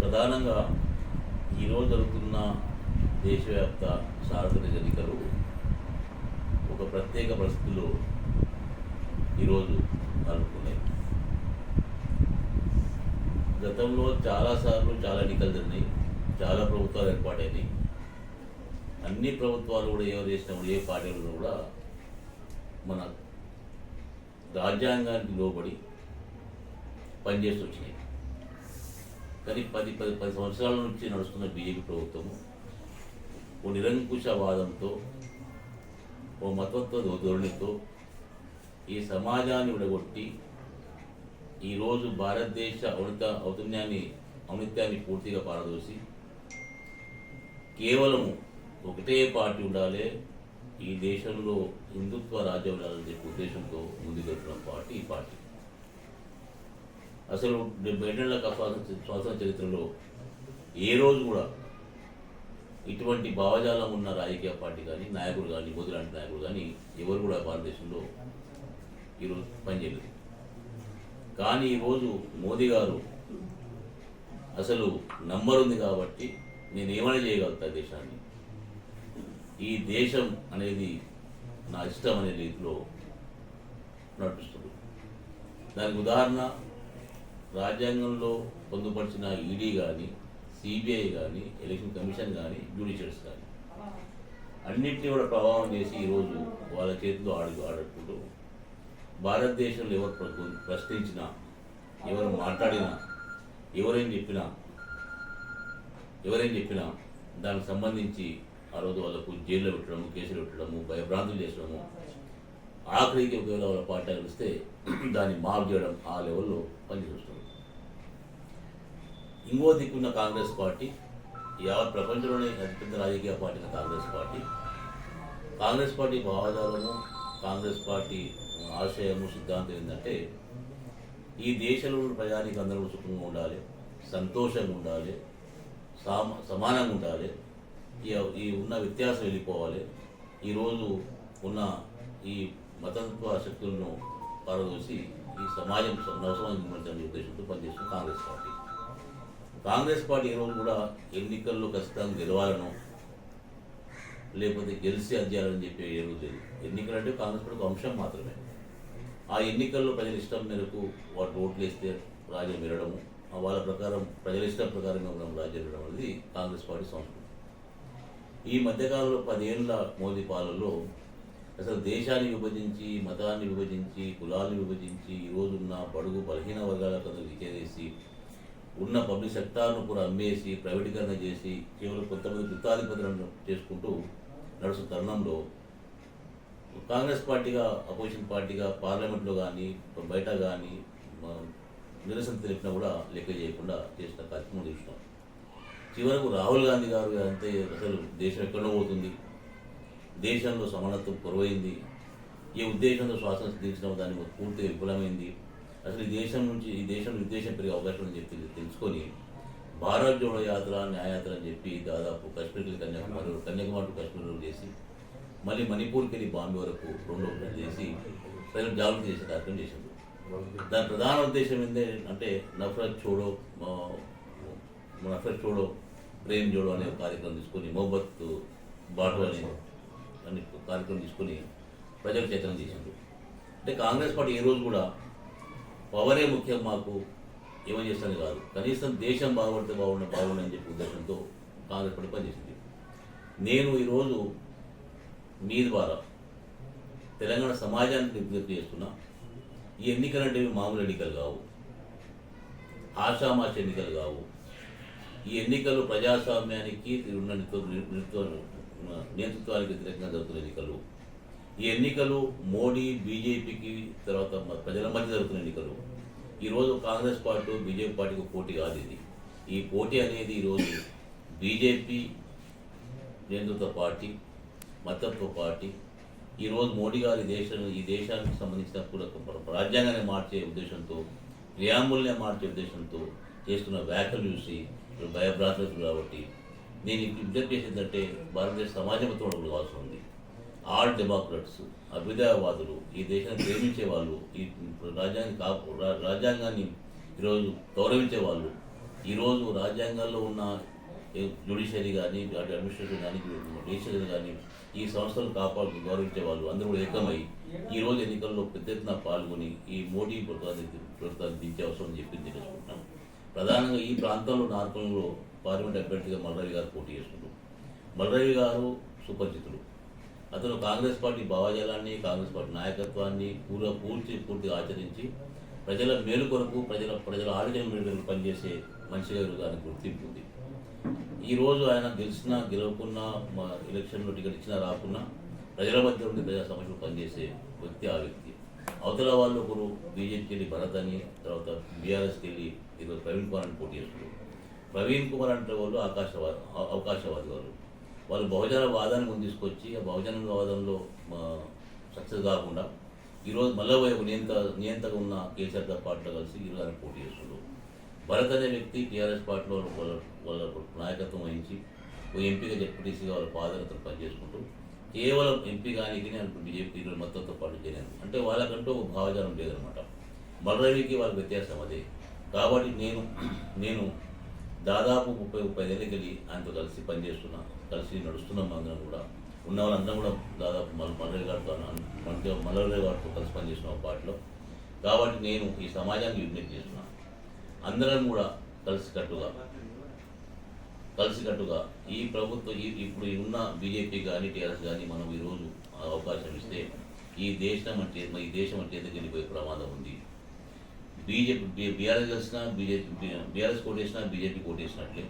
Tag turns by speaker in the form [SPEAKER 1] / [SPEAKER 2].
[SPEAKER 1] ప్రధానంగా ఈరోజు జరుగుతున్న దేశవ్యాప్త సార్వత్రిక ఎన్నికలు ఒక ప్రత్యేక పరిస్థితులు ఈరోజు జరుగుతున్నాయి గతంలో చాలాసార్లు చాలా ఎన్నికలు జరిగినాయి చాలా ప్రభుత్వాలు ఏర్పాటైనాయి. అన్ని ప్రభుత్వాలు కూడా ఎవరు చేసినప్పుడు ఏ పార్టీలు కూడా మన రాజ్యాంగానికి లోబడి పనిచేసి వచ్చినాయి. కానీ పది పది పది సంవత్సరాల నుంచి నడుస్తున్న బీజేపీ ప్రభుత్వము ఓ నిరంకుశవాదంతో ఓ మతత్వ ధోరణితో ఈ సమాజాన్ని విడగొట్టి ఈరోజు భారతదేశ ఔనిత ఔన్నత్యాన్ని ఔనిత్యాన్ని పూర్తిగా పారదోసి కేవలము ఒకటే పార్టీ ఉండాలి. ఈ దేశంలో హిందుత్వ రాజ్యం ఉండాలని చెప్పి ఉద్దేశంతో ముందుకెళ్తున్న పార్టీ ఈ పార్టీ. అసలు డెబ్బై ఏళ్ళ స్వాతంత్ర స్వాతంత్ర చరిత్రలో ఏ రోజు కూడా ఇటువంటి భావజాలం ఉన్న రాజకీయ పార్టీ కానీ నాయకుడు కానీ మోదీ లాంటి నాయకుడు కానీ ఎవరు కూడా భారతదేశంలో ఈరోజు పనిచేయలేదు కానీ ఈరోజు మోదీ గారు అసలు నంబర్ ఉంది కాబట్టి నేను ఏమైనా చేయగలుగుతా దేశాన్ని. ఈ దేశం అనేది నా ఇష్టం అనే రీతిలో నడిపిస్తుంది. దానికి ఉదాహరణ రాజ్యాంగంలో పొందుపరిచిన ఈడీ కానీ సిబిఐ కానీ ఎలక్షన్ కమిషన్ కానీ జ్యుడిషియల్స్ కానీ అన్నింటినీ కూడా ప్రభావం చేసి ఈరోజు వాళ్ళ చేతిలో ఆడు ఆడుకుంటూ భారతదేశంలో ఎవరు ప్ర- ప్రశ్నించినా ఎవరు మాట్లాడినా ఎవరేం చెప్పినా ఎవరేం చెప్పినా దానికి సంబంధించి ఆ రోజు వాళ్ళకు జైల్లో పెట్టడము కేసులు పెట్టడము భయభ్రాంతులు చేసడము ఆఖరికి ఒకవేళ వాళ్ళ పార్టీ వస్తే దాన్ని మాఫ్ చేయడం ఆ లెవెల్లో పనిచేస్తుంది. ఇంకో దిక్కున్న కాంగ్రెస్ పార్టీ యావత్ ప్రపంచంలోనే అతిపెద్ద రాజకీయ party Congress party. Congress party భావజాలము Congress party ఆశయము సిద్ధాంతం ఏంటంటే ఈ దేశంలో ఉన్న ప్రజానికి అందరూ సుఖంగా ఉండాలి సంతోషంగా ఉండాలి సమానంగా ఉండాలి. ఈ ఈ ఉన్న వ్యత్యాసం వెళ్ళిపోవాలి. ఈరోజు ఉన్న ఈ మతత్వ శక్తులను పారదోసి ఈ సమాజం నవసమాజం నిర్మించాలనే ఉద్దేశంతో పనిచేస్తుంది కాంగ్రెస్ పార్టీ. కాంగ్రెస్ పార్టీ ఈరోజు కూడా ఎన్నికల్లో ఖచ్చితంగా గెలవాలను లేకపోతే గెలిచి అధ్యాయాలని చెప్పి ఏ రోజు లేదు. ఎన్నికలు అంటే కాంగ్రెస్ పార్టీ ఒక అంశం మాత్రమే. ఆ ఎన్నికల్లో ప్రజల ఇష్టం మేరకు వాటి ఓట్లు వేస్తే రాజ్యం వినడము వాళ్ళ ప్రకారం ప్రజల ఇష్టం ప్రకారంగా మనం రాజ్యం వినడం అనేది కాంగ్రెస్ పార్టీ సంస్కృతి. ఈ మధ్యకాలంలో పదేళ్ళ మోదీ పాలనలో అసలు దేశాన్ని విభజించి మతాన్ని విభజించి కులాన్ని విభజించి ఈరోజున్న రోజున్న బడుగు బలహీన వర్గాలకు అందరూ విచేసి ఉన్న పబ్లిక్ సెక్టార్ను కూడా అమ్మేసి ప్రైవేటీకరణ చేసి కేవలం కొంతమంది వృత్తాధిపతులను చేసుకుంటూ నడుస్తున్న తరుణంలో కాంగ్రెస్ పార్టీగా అపోజిషన్ పార్టీగా పార్లమెంట్లో కానీ బయట కానీ నిరసన తెలిపినా కూడా లెక్క చేయకుండా చేసిన కార్యక్రమం చూసినాం చివరకు రాహుల్ గాంధీ గారు అంతే అసలు దేశం ఎక్కడో పోతుంది? దేశంలో సమానత్వం కొరవైంది ఏ ఉద్దేశంతో శ్వాసన తీర్చడం దానికి పూర్తిగా విఫలమైంది? అసలు ఈ దేశం నుంచి ఈ దేశం ఉద్దేశం పెరిగే అవకాశం అని చెప్పి తెలుసుకొని భారత్ జోడో యాత్ర న్యాయయాత్ర అని చెప్పి దాదాపు కాశ్మీర్కి కన్యాకుమారి కన్యాకుమారి టు కాశ్మీర్ వరకు చేసి మళ్ళీ మణిపూర్కి వెళ్ళి బాంబే వరకు రెండు ఒకటి చేసి ప్రజలు జాగృతి చేసే కార్యక్రమం చేసింది దాని ప్రధాన ఉద్దేశం ఏంటంటే అంటే నఫరత్ చూడో నఫరత్ చూడో ప్రేమ్ జోడో అనే కార్యక్రమం తీసుకొని మొహబత్ బాటు అనే అనే కార్యక్రమం తీసుకొని ప్రజలకు చైతన్యం చేసిండు అంటే కాంగ్రెస్ పార్టీ ఏ రోజు కూడా పవరే ముఖ్యం మాకు ఏమని చేస్తాను కాదు. కనీసం దేశం బాగుపడితే బాగుండ బాగుండని చెప్పి ఉద్దేశంతో కాంగ్రెస్ పార్టీ పనిచేసింది. నేను ఈరోజు మీ ద్వారా తెలంగాణ సమాజానికి విజ్ఞప్తి చేస్తున్నా ఈ ఎన్నికలు అంటే మామూలు ఎన్నికలు కావు. ఆషామాష ఎన్నికలు కావు. ఈ ఎన్నికలు ప్రజాస్వామ్యానికి ఉన్న నేతృత్వానికి వ్యతిరేకంగా జరుగుతున్న ఎన్నికలు. ఈ ఎన్నికలు మోడీ బీజేపీకి తర్వాత మ- ప్రజల మధ్య జరుగుతున్న ఎన్నికలు. ఈరోజు కాంగ్రెస్ పార్టీ బీజేపీ పార్టీకి పోటీ కాదు ఇది. ఈ పోటీ అనేది ఈరోజు బీజేపీ నేతృత్వ పార్టీ మతత్వ పార్టీ. ఈరోజు మోడీ గారి దేశం ఈ దేశానికి సంబంధించిన కూడా రాజ్యాంగాన్ని మార్చే ఉద్దేశంతో ప్రియాంబుల్నే మార్చే ఉద్దేశంతో చేస్తున్న వ్యాఖ్యలు చూసి భయభ్రాంతులు కాబట్టి నేను ఇప్పుడు విజ్ఞప్తి చేసిందంటే భారతదేశ సమాజంతో కావాల్సి ఉంది. ఆల్ డెమోక్రట్స్ అభ్యుదయవాదులు ఈ దేశాన్ని ప్రేమించే వాళ్ళు ఈ రాజ్యాంగం కాపు రా- రాజ్యాంగాన్ని ఈరోజు గౌరవించే వాళ్ళు ఈరోజు రాజ్యాంగాల్లో ఉన్న జ్యుడిషియరీ కానీ అడ్మినిస్ట్రేషన్ కానీ జ్యుడిషియరీ కానీ ఈ సంస్థలు కాపాడు గౌరవించే వాళ్ళు అందరూ కూడా ఏకమై ఈ రోజు ఎన్నికల్లో పెద్ద ఎత్తున పాల్గొని ఈ మోడీ ప్రభుత్వాన్ని ప్రభుత్వాన్ని దించే అవసరం చెప్పింది తెలుసుకుంటున్నాం ప్రధానంగా ఈ ప్రాంతంలో నార్కంలో పార్లమెంట్ అభ్యర్థిగా మల్రవి గారు పోటీ చేస్తున్నారు. మల్రవి గారు సుపరిచితుడు అతను కాంగ్రెస్ పార్టీ భావజాలాన్ని కాంగ్రెస్ పార్టీ నాయకత్వాన్ని పూర్వ పూర్తి పూర్తిగా ఆచరించి ప్రజల మేలు కొరకు ప్రజల ప్రజల ఆరోగ్యం మేలు కొరకు పనిచేసే మనిషిగా దానికి గుర్తింపు ఉంది. ఈ రోజు ఆయన గెలిచినా గెలవకున్నా మా ఎలక్షన్లో టికెట్ ఇచ్చినా రాకున్నా ప్రజల మధ్య ఉండి ప్రజా సమస్యలు పనిచేసే వ్యక్తి ఆ వ్యక్తి. అవతల వాళ్ళు ఒకరు బీజేపీకి వెళ్ళి భరత్ అని తర్వాత బీఆర్ఎస్కి వెళ్ళి ఈరోజు ప్రవీణ్ కుమార్ అని పోటీ చేస్తున్నారు. ప్రవీణ్ కుమార్ అంటే వాళ్ళు ఆకాశవాది అవకాశవాది వాళ్ళు. వాళ్ళు బహుజన వాదాన్ని ముందు తీసుకొచ్చి ఆ బహుజన వాదంలో సక్సెస్ కాకుండా ఈరోజు మళ్ళీ నియంత నియంతగా ఉన్న కేసీఆర్ గారి పార్టీలో కలిసి ఈరోజు ఆయన పోటీ చేస్తున్నారు. భరత్ అనే వ్యక్తి టీఆర్ఎస్ పార్టీలో వాళ్ళ వాళ్ళ నాయకత్వం వహించి ఓ ఎంపీగా డిప్యూటీసీగా వాళ్ళ పాదయాత్ర పనిచేసుకుంటూ కేవలం ఎంపీ కానీ అనుకుంటే బీజేపీ మొత్తంతో పాటు చేయను అంటే వాళ్ళకంటూ ఒక భావజాలం లేదనమాట. బలరవికి వాళ్ళ వ్యత్యాసం అదే. కాబట్టి నేను నేను దాదాపు ముప్పై ముప్పై ఏళ్ళకి వెళ్ళి ఆయనతో కలిసి పనిచేస్తున్నా కలిసి నడుస్తున్నాం అందరం కూడా. ఉన్న వాళ్ళందరం కూడా దాదాపు మల్ మల్లయ్య గారితో మనతో మల్లయ్య గారితో కలిసి పనిచేస్తున్నాం పార్టీలో కాబట్టి నేను ఈ సమాజానికి విజ్ఞప్తి చేస్తున్నాను అందరం కూడా కలిసికట్టుగా కలిసికట్టుగా ఈ ప్రభుత్వం ఈ ఇప్పుడు ఉన్న బీజేపీ కానీ టీఆర్ఎస్ కానీ మనం ఈరోజు అవకాశం ఇస్తే ఈ దేశం అంటే ఈ దేశం అంటే ఎందుకు వెళ్ళిపోయే ప్రమాదం ఉంది? బీజేపీ బీఆర్ఎస్ కలిసినా బీజేపీ బీఆర్ఎస్ కోటేసినా బీజేపీ కోటేసినట్లే.